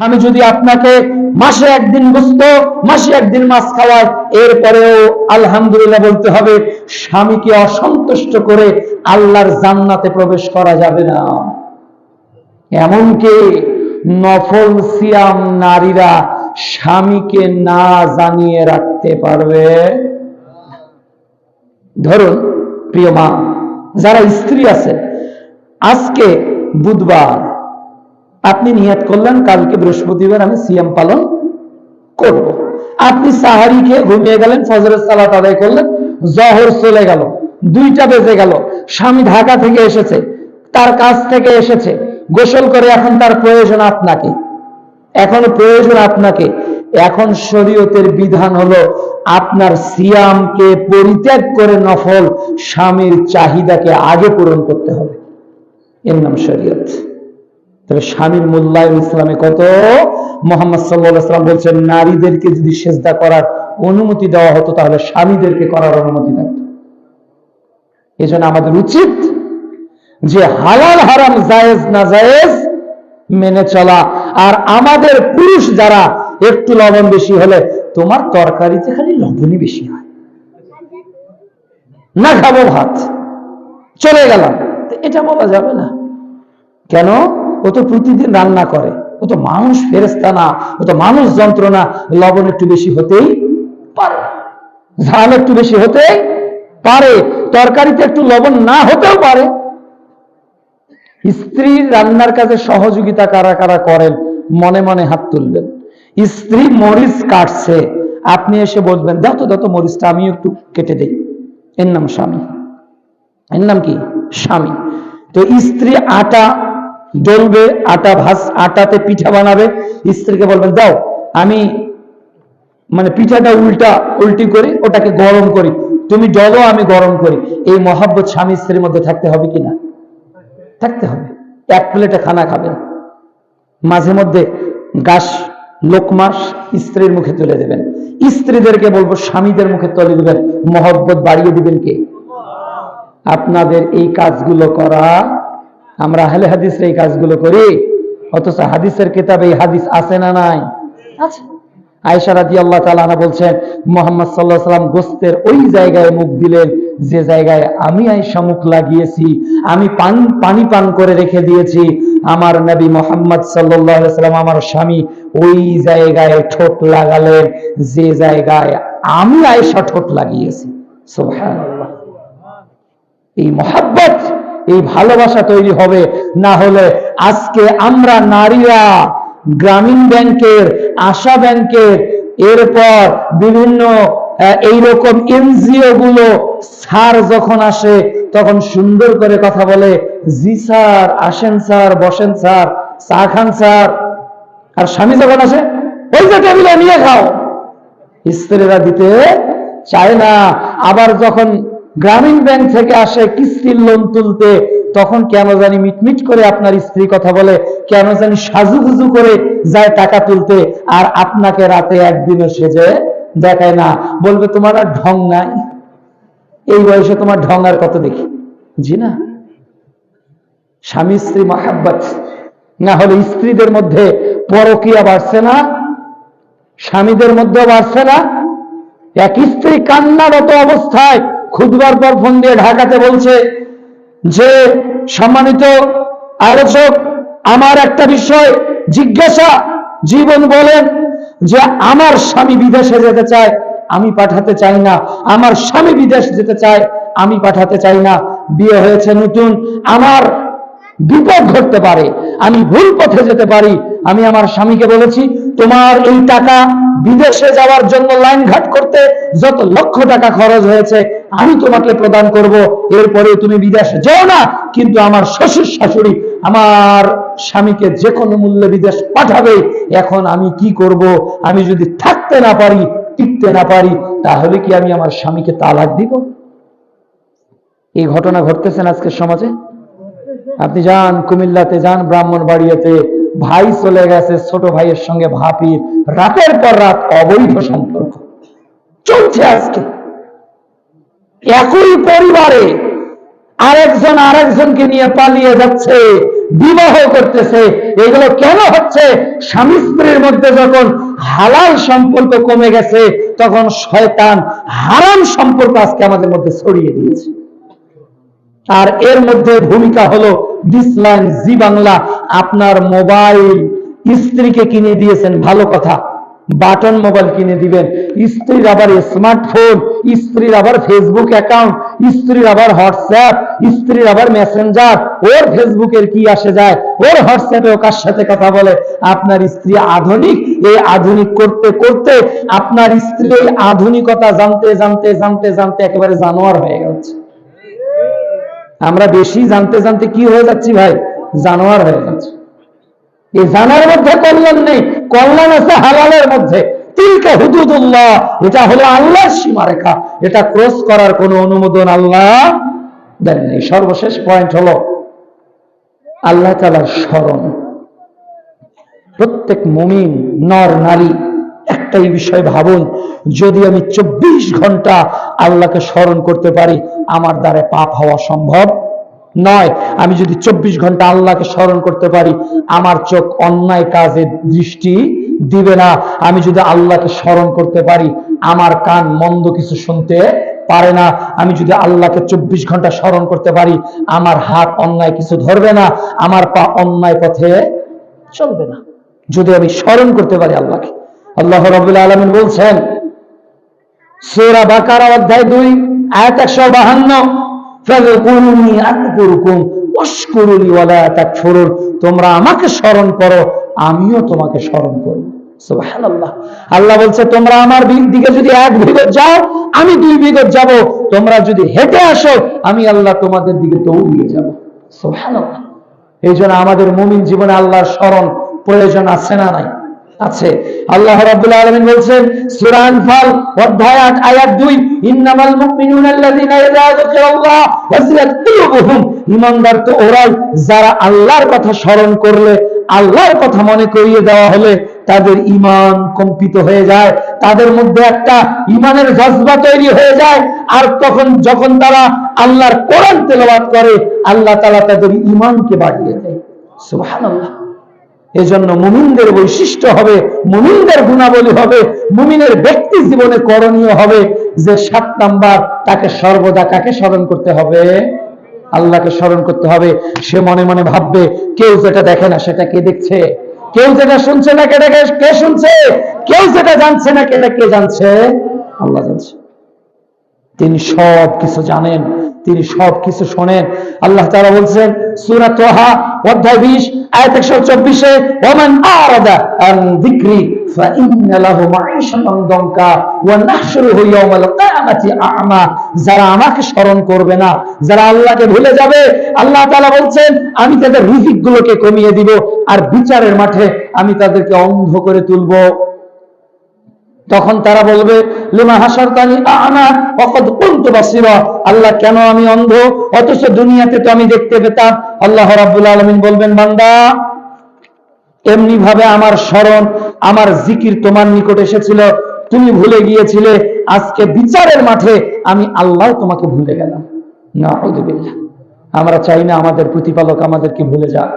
আমি যদি আপনাকে মাসে একদিন গোস্ত মাসে একদিন মাছ খাওয়াই, এরপরেও আলহামদুলিল্লাহ বলতে হবে, স্বামীকে অসন্তুষ্ট করে আল্লাহর জান্নাতে প্রবেশ করা যাবে না। এমনকি নফল সিয়াম নারীরা স্বামীকে না জানিয়ে রাখতে পারবে। ধরুন, প্রিয় মা, যারা স্ত্রী আছে, আজকে বুধবার আপনি নিয়ত করলেন, কালকে বৃহস্পতিবার আমি সিয়াম পালন করব। আপনি সাহারি খেয়ে ঘুমিয়ে গেলেন, ফজরের সালাত আদায় করলেন, জহর চলে গেল, দুইটা বেজে গেল, স্বামী ঢাকা থেকে এসেছে, তার কাছ থেকে এসেছে, গোসল করে এখন তার প্রয়োজন আপনাকে। এখন প্রয়োজন আপনাকে। এখন শরীয়তের বিধান হলো আপনার সিয়ামকে পরিত্যাগ করে নফল স্বামীর চাহিদাকে আগে পূরণ করতে হবে। এর নাম শরীয়ত। তবে স্বামীর মূল্যায়ন ইসলামে কত? মোহাম্মদ সাল্লাম বলছেন, নারীদেরকে যদি সেজদা করার অনুমতি দেওয়া হতো, তাহলে স্বামীদেরকে করার অনুমতি থাকতো। এই আমাদের উচিত যে হালাল, হারাম, জায়েজ না জায়েজ মেনে চলা। আর আমাদের পুরুষ যারা একটু লবণ বেশি হলে, তোমার তরকারিতে খালি লবণই বেশি হয়। না খাব ভাত। চলে গেলাম। এটা বলা যাবে না। কেন? ও তো প্রতিদিন রান্না করে। ও তো মানুষ ফেরেস্তা না, ও তো মানুষ যন্ত্রণা, লবণ একটু বেশি হতেই পারে। ঝাল একটু বেশি হতে পারে, তরকারিতে একটু লবণ না হতেও পারে। স্ত্রীর রান্নার কাজে সহযোগিতা কারা কারা করেন, মনে মনে হাত তুলবেন। স্ত্রী মরিচ কাটছে, আপনি এসে বলবেন, দাও তো, দাও মরিচটা আমি একটু কেটে দেই। এর নাম স্বামী। এর নাম কি? স্বামী। তো স্ত্রী আটা ডলবে আটা ভাস, আটাতে পিঠা বানাবে। স্ত্রীকে বলবেন, দাও, আমি মানে পিঠাটা উল্টা, উল্টি করি, ওটাকে গরম করি। তুমি ডলো আমি গরম করি। এই মহাব্বত স্বামী স্ত্রীর মধ্যে থাকতে হবে কিনা থাকতে হবে। এক প্লেটে খানা খাবেন। মাঝে মধ্যে গাছ লোকমাস স্ত্রীর মুখে তুলে দেবেন। স্ত্রীদেরকে বলব, স্বামীদের মুখে তুলে দিবেন। মহব্বত বাড়িয়ে দিবেন কে? আপনাদের এই কাজগুলো করা আমরা আহলে হাদিস এই কাজগুলো করি অথচ হাদিসের কিতাবে এই হাদিস আছে না নাই? আয়েশা রাজি আল্লাহ তালা বলছেন মোহাম্মদ সাল্লাহ সাল্লাম গোস্তের ওই জায়গায় মুখ দিলেন যে জায়গায় আমি আয়েশা মুখ লাগিয়েছি আমি পান পানি পান করে রেখে দিয়েছি আমার নবী মোহাম্মদ সাল্লাম আমার স্বামী ওই জায়গায় ঠোঁট লাগালেন যে জায়গায় আমি আয়েশা ঠোঁট লাগিয়েছি। এই মহাব্বত এই ভালোবাসা তৈরি হবে। না হলে আজকে আমরা নারীরা গ্রামীণ ব্যাংকের, আশা ব্যাংকের, এরপর বিভিন্ন এইরকম এনজিও গুলো স্যার যখন আসে, তখন সুন্দর করে কথা বলে, জি স্যার, আসেন স্যার, বসেন স্যার, চা খান স্যার। আর স্বামী যখন আসে, ওই যে টেবিলে নিয়ে খাও। স্ত্রীরা দিতে চায় না। আবার যখন গ্রামীণ ব্যাংক থেকে আসে কিস্তির লোন তুলতে, তখন কেন জানি মিটমিট করে আপনার স্ত্রী কথা বলে, কেন জানি সাজুগুজু করে যায় টাকা তুলতে, আর আপনাকে রাতে একদিনও সেজে দেখায় না। বলবে, তোমার আর ঢং নাই। এই বয়সে তোমার ঢং আর কত দেখি? জি না। স্বামী স্ত্রী মাহাব্বত। না হলে স্ত্রীদের মধ্যে পরকিয়া বাড়ছে না, স্বামীদের মধ্যে বাড়ছে না। এক স্ত্রী কান্নারত অবস্থায় খুদবার পর ফোন দিয়ে ঢাকাতে বলছে যে সম্মানিত আলোচক, আমার একটা বিষয় জিজ্ঞাসা। জীবন বলেন যে আমার স্বামী বিদেশে যেতে চায়, আমি পাঠাতে চাই না। আমার স্বামী বিদেশ যেতে চায়, আমি পাঠাতে চাই না। বিয়ে হয়েছে নতুন। আমার বিপদ ঘটতে পারে। আমি ভুল পথে যেতে পারি। আমি আমার স্বামীকে বলেছি, তোমার এই টাকা বিদেশে যাওয়ার জন্য লাইন ঘাট করতে যত লক্ষ টাকা খরচ হয়েছে, আমি তোমাকে প্রদান করব। এরপরে তুমি বিদেশে যাও না। কিন্তু আমার শ্বশুর শাশুড়ি আমার স্বামীকে যে কোনো মূল্যে বিদেশ পাঠাবে। এখন আমি কি করব? আমি যদি থাকতে না পারি, টিকতে না পারি, তাহলে কি আমি আমার স্বামীকে তালাক দিব? এই ঘটনা ঘটতেছেন আজকের সমাজে? আপনি যান কুমিল্লাতে যান, ব্রাহ্মণবাড়িয়াতে। ভাই চলে গেছে, ছোট ভাইয়ের সঙ্গে ভাপির রাতের পর রাত অবৈধ সম্পর্ক। চলছে আজকে। একই পরিবারে আরেকজন আরেকজনকে নিয়ে পালিয়ে যাচ্ছে, বিবাহ করতেছে। এগুলো কেন হচ্ছে? স্বামী স্ত্রীর মধ্যে যখন হালাল সম্পর্ক কমে গেছে, তখন শয়তান হারাম সম্পর্ক আজকে আমাদের মধ্যে ছড়িয়ে দিয়েছে। আর এর মধ্যে ভূমিকা হলো ডিসলাইন জি বাংলা আপনার মোবাইল স্ত্রীকে কিনে দিয়েছেন, ভালো কথা। বাটন মোবাইল কিনে দিবেন। স্ত্রীর আবার স্মার্টফোন, স্ত্রীর আবার ফেসবুক অ্যাকাউন্ট স্ত্রীর আবার হোয়াটসঅ্যাপ স্ত্রীর আবার মেসেঞ্জার ওর ফেসবুকের কি আসে যায়? ওর হোয়াটসঅ্যাপে ও কার সাথে কথা বলে? আপনার স্ত্রী আধুনিক। এই আধুনিক করতে করতে আপনার স্ত্রী এই আধুনিকতা জানতে জানতে জানতে জানতে একেবারে জানোয়ার হয়ে গেছে। আমরা বেশি জানতে জানতে কি হয়ে যাচ্ছি ভাই? জানোয়ার হয়ে যাচ্ছে এই জানার মধ্যে কল্যাণ নেই। কল্যাণ আছে হালালের মধ্যে। তিলকে হুদুদুল্লাহ, এটা হলো আল্লাহর সীমারেখা। এটা ক্রস করার কোনো অনুমোদন আল্লাহ দেননি সর্বশেষ পয়েন্ট হলো আল্লাহ তালার স্মরণ। প্রত্যেক মুমিন, নর, নারী, একটাই বিষয় ভাবুন, যদি আমি চব্বিশ ঘণ্টা আল্লাহকে স্মরণ করতে পারি, আমার দ্বারা পাপ হওয়া সম্ভব নয়, আমি যদি চব্বিশ ঘণ্টা আল্লাহকে স্মরণ করতে পারি, আমার চোখ অন্যায় কাজে দৃষ্টি দিবে না। আমি যদি আল্লাহকে স্মরণ করতে পারি, আমার কান মন্দ কিছু শুনতে পারে না। আমি যদি আল্লাহকে চব্বিশ ঘণ্টা স্মরণ করতে পারি, আমার হাত অন্যায় কিছু ধরবে না, আমার পা অন্যায় পথে চলবে না। যদি আমি স্মরণ করতে পারি আল্লাহকে। আল্লাহ রবুল্লা আলমিন বলছেন, সূরা বাকারা অধ্যায় দুই, আয়াত একশো বাহান্ন তোমরা আমাকে স্মরণ করো, আমিও তোমাকে স্মরণ সুবহানাল্লাহ। আল্লাহ বলছে, তোমরা আমার দিকে যদি এক বিগত যাও, আমি দুই বিগত যাব। তোমরা যদি হেঁটে আসো, আমি আল্লাহ তোমাদের দিকে দৌড়িয়ে যাব। সুবহানাল্লাহ। এই জন্য আমাদের মুমিন জীবনে আল্লাহর স্মরণ প্রয়োজন আছে না নাই? আছে। আল্লাহ রাব্বুল আলামিন বলছেন, সূরা আনফাল, অধ্যায় 8 আয়াত 2 ইন্নামাল মুমিনুনা আল্লাযীনা ইযা যুকিরাল্লাহ ওয়াজিলাত কুলুবুহুম। ঈমানদার তো ওরাই, যারা আল্লাহর কথা স্মরণ করলে, আল্লাহর কথা মনে করিয়ে দেওয়া হলে তাদের ঈমান কম্পিত হয়ে যায়, তাদের মধ্যে একটা ঈমানের জজবা তৈরি হয়ে যায়, আর তখন যখন তারা আল্লাহর কোরআন তেলাওয়াত করে, আল্লাহ তাআলা তাদের ঈমানকে বাড়িয়ে দেয়। সুবহানাল্লাহ। এজন্য মুমিনদের বৈশিষ্ট্য হবে, মুমিনদের গুণাবলী হবে, মুমিনের ব্যক্তি জীবনে করণীয় হবে যে সাত নাম্বার তাকে সর্বদা কাকে স্মরণ করতে হবে? আল্লাহকে স্মরণ করতে হবে। সে মনে মনে ভাববে, কেউ যেটা দেখে না সেটা কে দেখছে? কেউ যেটা শুনছে না কেটা কে- শুনছে? কেউ যেটা জানছে না কেটা কে জানছে? আল্লাহ জানছে। তিনি সব কিছু জানেন, তিনি সব কিছু শোনেন। আল্লাহ তারা বলছেন, সূরা তোহা অধ্যায় 20 আয়াত একশো চব্বিশে, ওমান আরাদা আন ফাইন্না লাহু মাঈশাতান দঙ্কা ওয়া ইয়াওমাল কিয়ামাতি আ'মা। যারা আমাকে স্মরণ করবে না, যারা আল্লাহকে ভুলে যাবে, আল্লাহ তাআলা বলছেন, আমি তাদের রিজিকগুলোকে কমিয়ে দিব আর বিচারের মাঠে আমি তাদেরকে অন্ধ করে তুলবো। তখন তারা বলবে, লিমা হাসারতানি আনা ওয়াকাদ কুনতু আল্লাহ, কেন আমি অন্ধ? অথচ দুনিয়াতে তো আমি দেখতে পেতাম। আল্লাহ রাব্বুল আলামিন বলবেন, বান্দা এমনি ভাবে আমার স্মরণ, আমার জিকির তোমার নিকট এসেছিল। তুমি ভুলে গিয়েছিলে, আজকে বিচারের মাঠে আমি আল্লাহ তোমাকে ভুলে গেলাম। নাউযুবিল্লাহ আমরা চাই না আমাদের প্রতিপালক আমাদেরকে ভুলে যাক।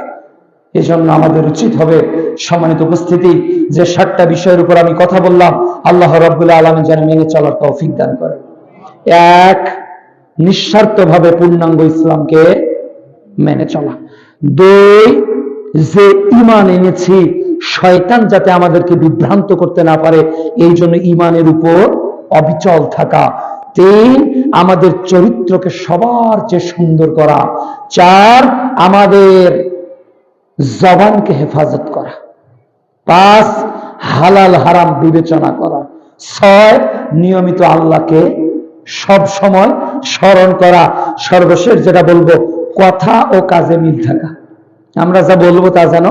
এজন্য আমাদের উচিত হবে সম্মানিত উপস্থিতি, যে সাতটা বিষয়ের উপর আমি কথা বললাম, আল্লাহ রাব্বুল আলামিন যেন মেনে চলার তৌফিক দান করেন। এক, নিঃস্বার্থভাবে পূর্ণাঙ্গ ইসলামকে মেনে চলা। দুই, যে ইমান এনেছি, শয়তান যাতে আমাদেরকে বিভ্রান্ত করতে না পারে, এই জন্য ইমানের উপর অবিচল থাকা। তিন, আমাদের চরিত্রকে সবার চেয়ে সুন্দর করা। চার, আমাদের জবানকে হেফাজত করা। পাঁচ, হালাল হারাম বিবেচনা করা। ছয়, নিয়মিত আল্লাহকে সব সময় স্মরণ করা। সর্বশেষ যেটা বলব, কথা ও কাজে মিল থাকা। আমরা যা বলব তা যেন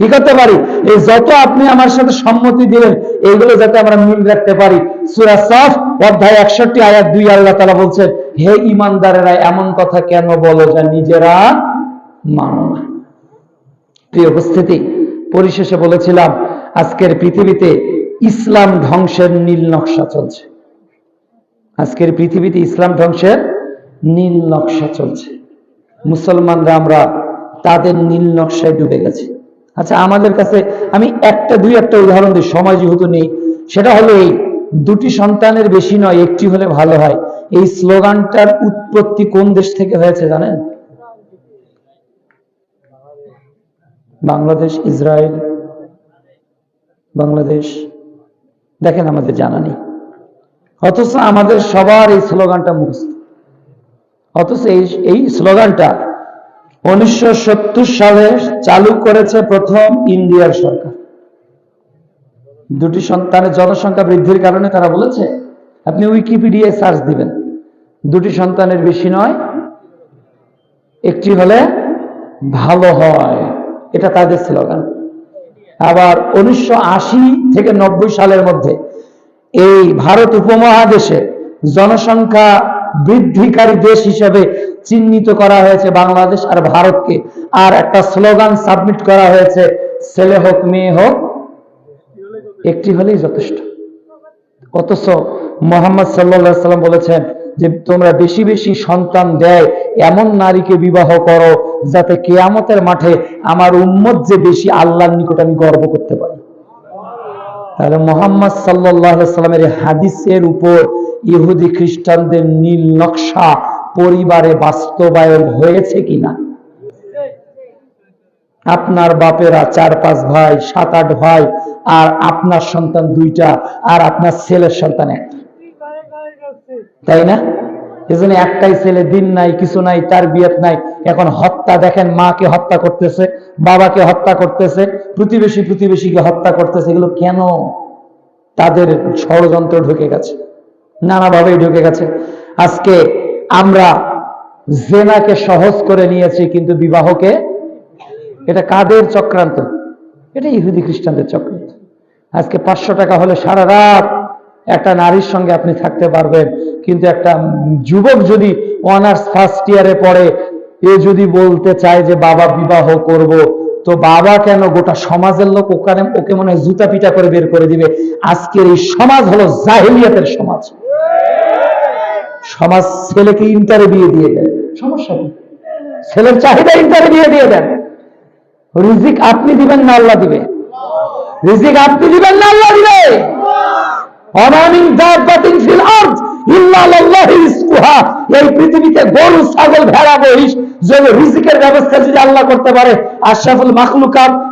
কি করতে পারি? এই যত আপনি আমার সাথে সম্মতি দিলেন এইগুলো যাতে আমরা মিল রাখতে পারি। সুরা সাফ, অধ্যায় একষট্টি, আয়াত দুই, আল্লাহ তালা বলছেন, হে ইমানদারেরা এমন কথা কেন বলো যা নিজেরা মানো না? প্রিয় উপস্থিতি, পরিশেষে বলেছিলাম, আজকের পৃথিবীতে ইসলাম ধ্বংসের নীল নকশা চলছে। আজকের পৃথিবীতে ইসলাম ধ্বংসের নীল নকশা চলছে। মুসলমানরা আমরা তাদের নীল নকশায় ডুবে গেছে। আচ্ছা আমাদের কাছে আমি একটা, দুই, একটা উদাহরণ দিই, সময় যেহেতু নেই। সেটা হলো এই, দুটি সন্তানের বেশি নয়, একটি হলে ভালো হয়। এই স্লোগানটার উৎপত্তি কোন দেশ থেকে হয়েছে জানেন? বাংলাদেশ, ইসরায়েল, বাংলাদেশ। দেখেন আমাদের জানা নেই। অথচ আমাদের সবার এই স্লোগানটা মুখস্থ। অথচ এই স্লোগানটা উনিশশো সালে চালু করেছে প্রথম ইন্ডিয়ার সরকার। দুটি সন্তানের জনসংখ্যা বৃদ্ধির কারণে তারা বলেছে, আপনি উইকিপিডিয়ায় সার্চ দিবেন। দুটি সন্তানের বেশি নয়, একটি হলে ভালো হয়। এটা তাদের স্লোগান। আবার উনিশশো আশি থেকে নব্বই সালের মধ্যে এই ভারত উপমহাদেশে জনসংখ্যা বৃদ্ধিকারী দেশ হিসেবে চিহ্নিত করা হয়েছে বাংলাদেশ আর ভারতকে। আর একটা স্লোগান সাবমিট করা হয়েছে, ছেলে হোক, মেয়ে হোক। একটি হলেই যথেষ্ট। অথচ মোহাম্মদ সাল্লা সাল্লাম বলেছেন যে, তোমরা বেশি বেশি সন্তান দেয়, এমন নারীকে বিবাহ করো যাতে কেয়ামতের মাঠে আমার উম্মত যে বেশি আল্লাহর নিকট আমি গর্ব করতে পারি। তাহলে মোহাম্মদ সাল্লাহ সাল্লামের হাদিসের উপর ইহুদি খ্রিস্টানদের নীল নকশা পরিবারে বাস্তবায়ন হয়েছে কিনা? আপনার বাপেরা চার পাঁচ ভাই, সাত আট ভাই, আর আপনার সন্তান দুইটা, আর আপনার ছেলের সন্তান একটা। তাই না? এজন্য একটাই ছেলে দিন নাই, কিছু নাই, তার বিয়েত নাই। এখন হত্যা দেখেন, মাকে হত্যা করতেছে, বাবাকে হত্যা করতেছে, প্রতিবেশী প্রতিবেশীকে হত্যা করতেছে, এগুলো কেন? তাদের ষড়যন্ত্র ঢুকে গেছে, নানাভাবেই ঢুকে গেছে। আজকে আমরা জেনাকে সহজ করে নিয়েছি, কিন্তু বিবাহকে এটা কাদের চক্রান্ত? এটা ইহুদি খ্রিস্টানদের চক্রান্ত। আজকে পাঁচশো টাকা হলে সারা রাত একটা নারীর সঙ্গে আপনি থাকতে পারবেন। কিন্তু একটা যুবক যদি অনার্স ফার্স্ট ইয়ারে পড়ে, এ যদি বলতে চায় যে, বাবা, বিবাহ করব। তো বাবা কেন গোটা সমাজের লোক ওখানে, ওকে মনে হয় জুতা পিটা করে বের করে দিবে? আজকের এই সমাজ হলো জাহিলিয়াতের সমাজ। সমাজ ছেলেকে ইন্টারে বিয়ে দিয়ে দেয়। সমস্যা নেই ছেলের চাহিদা ইন্টারে বিয়ে দিয়ে। দেন রিজিক আপনি দিবেন না, আল্লাহ দিবে। রিজিক আপনি দিবেন না, আল্লাহ দিবে। এই পৃথিবীতে গরু, ছাগল, ভেড়া, মহিষ যে রিজিকের ব্যবস্থা যদি আল্লাহ করতে পারে, আশরাফুল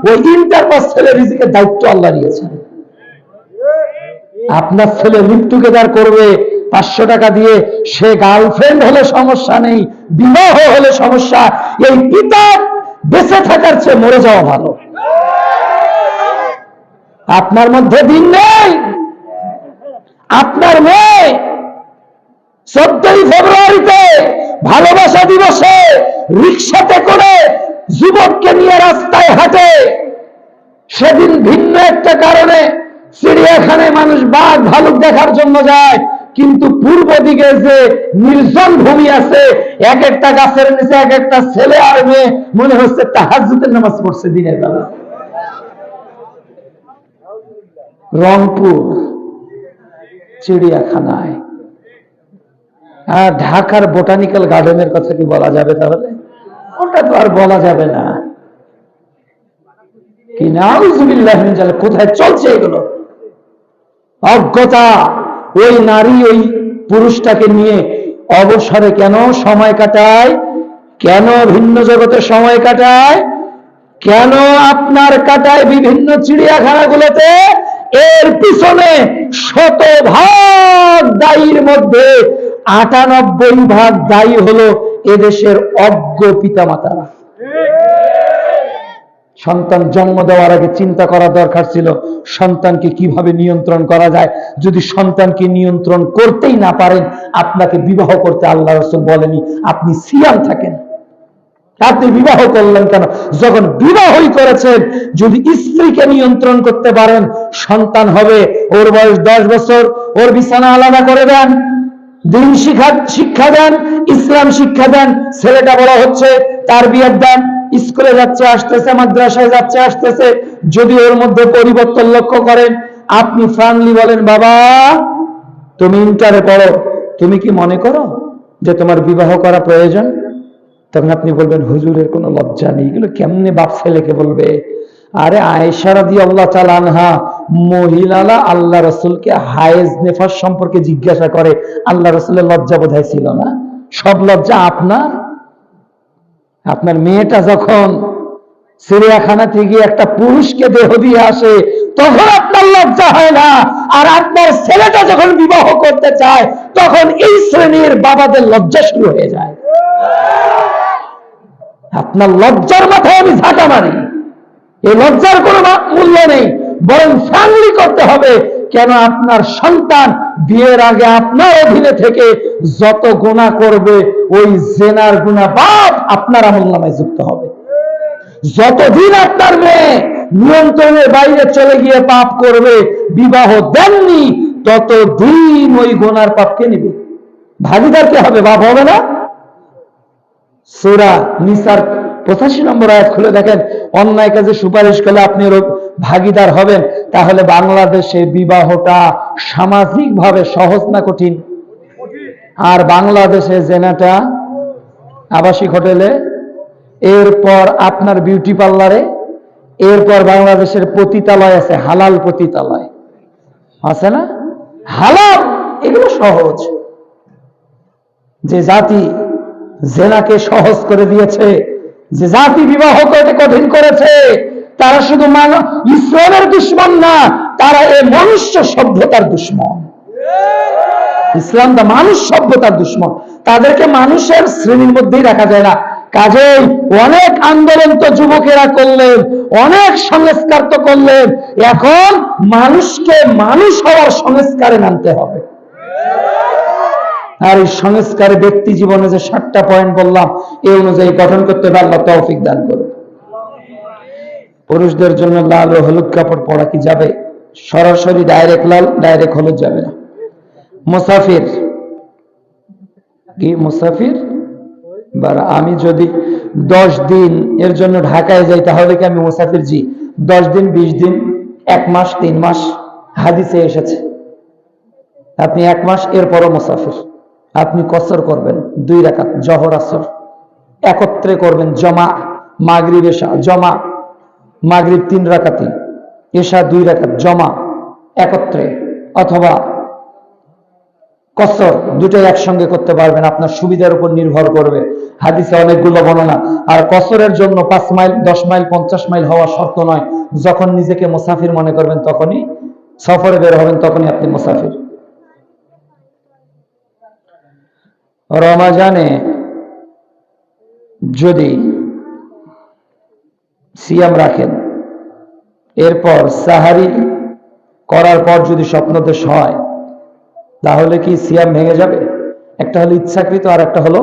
ওই ইন্টারপাস ছেলে রিজিকের দায়িত্ব আল্লাহ আপনার ছেলে করবে, পাঁচশো টাকা দিয়ে। সে গার্লফ্রেন্ড হলে সমস্যা নেই, বিবাহ হলে সমস্যা। এই পিতা বেঁচে থাকার চেয়ে মরে যাওয়া ভালো। আপনার মধ্যে দিন নেই। আপনার মেয়ে চোদ্দই ফেব্রুয়ারিতে ভালোবাসা দিবসে রিক্সাতে করে যুবককে নিয়ে রাস্তায় হাঁটে। সেদিন ভিন্ন একটা কারণে চিড়িয়াখানায় মানুষ বাঘ ভালুক দেখার জন্য যায়, কিন্তু পূর্ব দিকে যে নির্জন ভূমি আছে, এক একটা গাছের নিচে এক একটা ছেলে আর মেয়ে, মনে হচ্ছে একটা তাহাজুতের নামাজ পড়ছে দিনের বেলা। রংপুর। চিড়িয়াখানায়। আর ঢাকার বোটানিক্যাল গার্ডেনের কথা কি বলা যাবে তাহলে? ওটা তো আর বলা যাবে না। কি কোথায় চলছে এগুলো? অজ্ঞতা, ওই নারী ওই পুরুষটাকে নিয়ে অবসরে কেন সময় কাটায়? কেন ভিন্ন জগতে সময় কাটায়? কেন আপনার কাটায় বিভিন্ন চিড়িয়াখানাগুলোতে? এর পিছনে শতভাগ দায়ীর মধ্যে আটানব্বই ভাগ দায়ী হলো এদেশের অজ্ঞ পিতামাতারা। সন্তান জন্ম দেওয়ার আগে চিন্তা করা দরকার ছিল, সন্তানকে কীভাবে নিয়ন্ত্রণ করা যায়? যদি সন্তানকে নিয়ন্ত্রণ করতেই না পারেন, আপনাকে বিবাহ করতে আল্লাহ রসুল বলেনি, আপনি সিয়াম থাকেন। আপনি বিবাহ করলেন কেন? যখন বিবাহই করেছেন, যদি স্ত্রীকে নিয়ন্ত্রণ করতে পারেন, সন্তান হবে, ওর বয়স দশ বছর, ওর বিছানা আলাদা করে দেন, দিন শিক্ষা শিক্ষা দেন, ইসলাম শিক্ষা দেন, ছেলেটা বড় হচ্ছে, তার বিয়ের দেন, স্কুলে যাচ্ছে, আসতেছে, মাদ্রাসায় যাচ্ছে, আসতেছে, যদি ওর মধ্যে পরিবর্তন লক্ষ্য করেন, আপনি ফ্রাঙ্কলি বলেন, বাবা, তুমি ইন্টারে পড়ো, তুমি কি মনে করো যে তোমার বিবাহ করা প্রয়োজন? তখন আপনি বলবেন, হুজুরের কোনো লজ্জা নেই। এগুলো কেমনে বাপ ছেলেকে বলবে? আরে আয়েশারা দিয়ে আল্লাহ চালানহা মহিলারা আল্লাহ রসুলকে হায়েজ নেফাস সম্পর্কে জিজ্ঞাসা করে। আল্লাহ রসুলের লজ্জা বোধহয় ছিল না। সব লজ্জা আপনার? আপনার মেয়েটা যখন চিড়িয়াখানা থেকে একটা পুরুষকে দেহ দিয়ে আসে, তখন আপনার লজ্জা হয় না। আর আপনার ছেলেটা যখন বিবাহ করতে চায়, তখন এই শ্রেণির বাবাদের লজ্জা শুরু হয়ে যায়। আপনার লজ্জার মাথায় আমি ঝাঁটা মারি। এই লজ্জার কোনো মূল্য নেই। বরং ফ্যামিলি করতে হবে কেন আপনার সন্তান বিয়ের আগে আপনার অধীনে থেকে যত গুণা করবে, ওই জেনার গুণা বাপ আপনার আমল নামায় যুক্ত হবে। যতদিন আপনার মেয়ে নিয়ন্ত্রণের বাইরে চলে গিয়ে পাপ করবে, বিবাহ দেননি, ততদিন ওই গোনার পাপকে নিবে। ভাগিদার কে হবে? বাপ হবে না? সুরা নিসার পঁচাশি নম্বর আয়াত খুলে দেখেন, অন্যায় কাজে সুপারিশ করলে আপনি ভাগিদার হবেন। তাহলে বাংলাদেশে বিবাহটা সামাজিকভাবে সহজ না কঠিন? আর বাংলাদেশে জেনাটা আবাসিক হোটেলে, এরপর আপনার বিউটি পার্লারে এরপর বাংলাদেশের পতিতালয় আছে, হালাল পতিতালয়। আছে না? হালাল! এগুলো সহজ। যে জাতি জেনাকে সহজ করে দিয়েছে। যে জাতি বিবাহ করতে কঠিন করেছে, তারা শুধু ইসলামের দুশ্মন না, তারা এ মনুষ্য সভ্যতার দুশ্মন। ইসলাম দা মানুষ সভ্যতার দুশ্মন। তাদেরকে মানুষের শ্রেণির মধ্যেই রাখা যায় না। কাজেই অনেক আন্দোলন তো যুবকেরা করলেন, অনেক সংস্কার তো করলেন। এখন মানুষকে মানুষ হওয়ার সংস্কারে নামতে হবে। আর এই সংস্কারে ব্যক্তি জীবনে যে সাতটা পয়েন্ট বললাম, এই অনুযায়ী গঠন করতে হবে, আল্লাহ তৌফিক দান করুন পুরুষদের জন্য লাল ও হলুদ কাপড় পরা কি যাবে? সরাসরি ডাইরেক্ট লাল ডাইরেক্ট হলুদ যাবে না। মুসাফির। কি মুসাফির? বা আমি যদি দশ দিন এর জন্য ঢাকায় যাই, তাহলে কি আমি মুসাফির জি? দশ দিন, বিশ দিন, এক মাস, তিন মাস হাদিসে এসেছে। আপনি এক মাস, এরপরও মুসাফির। আপনি কসর করবেন, দুই রাকাত, জহর, আসর। একত্রে করবেন জমা, মাগরিব, এশা, জমা, মাগরিব তিন রাকাতি, এশা দুই রাকাত, জমা, একত্রে। অথবা কসর দুটোই একসঙ্গে করতে পারবেন, আপনার সুবিধার উপর নির্ভর করবে। হাদিসে অনেকগুলো বর্ণনা। আর কসরের জন্য পাঁচ মাইল, দশ মাইল, পঞ্চাশ মাইল হওয়া শর্ত নয়। যখন নিজেকে মুসাফির মনে করবেন, তখনই সফরে বের হবেন, তখনই আপনি মুসাফির। রমাজানে যদি সিয়াম রাখেন, এরপর সাহারি করার পর যদি স্বপ্নদেশ হয়, তাহলে কি সিয়াম ভেঙে যাবে? একটা হলো ইচ্ছাকৃত আর একটা হলো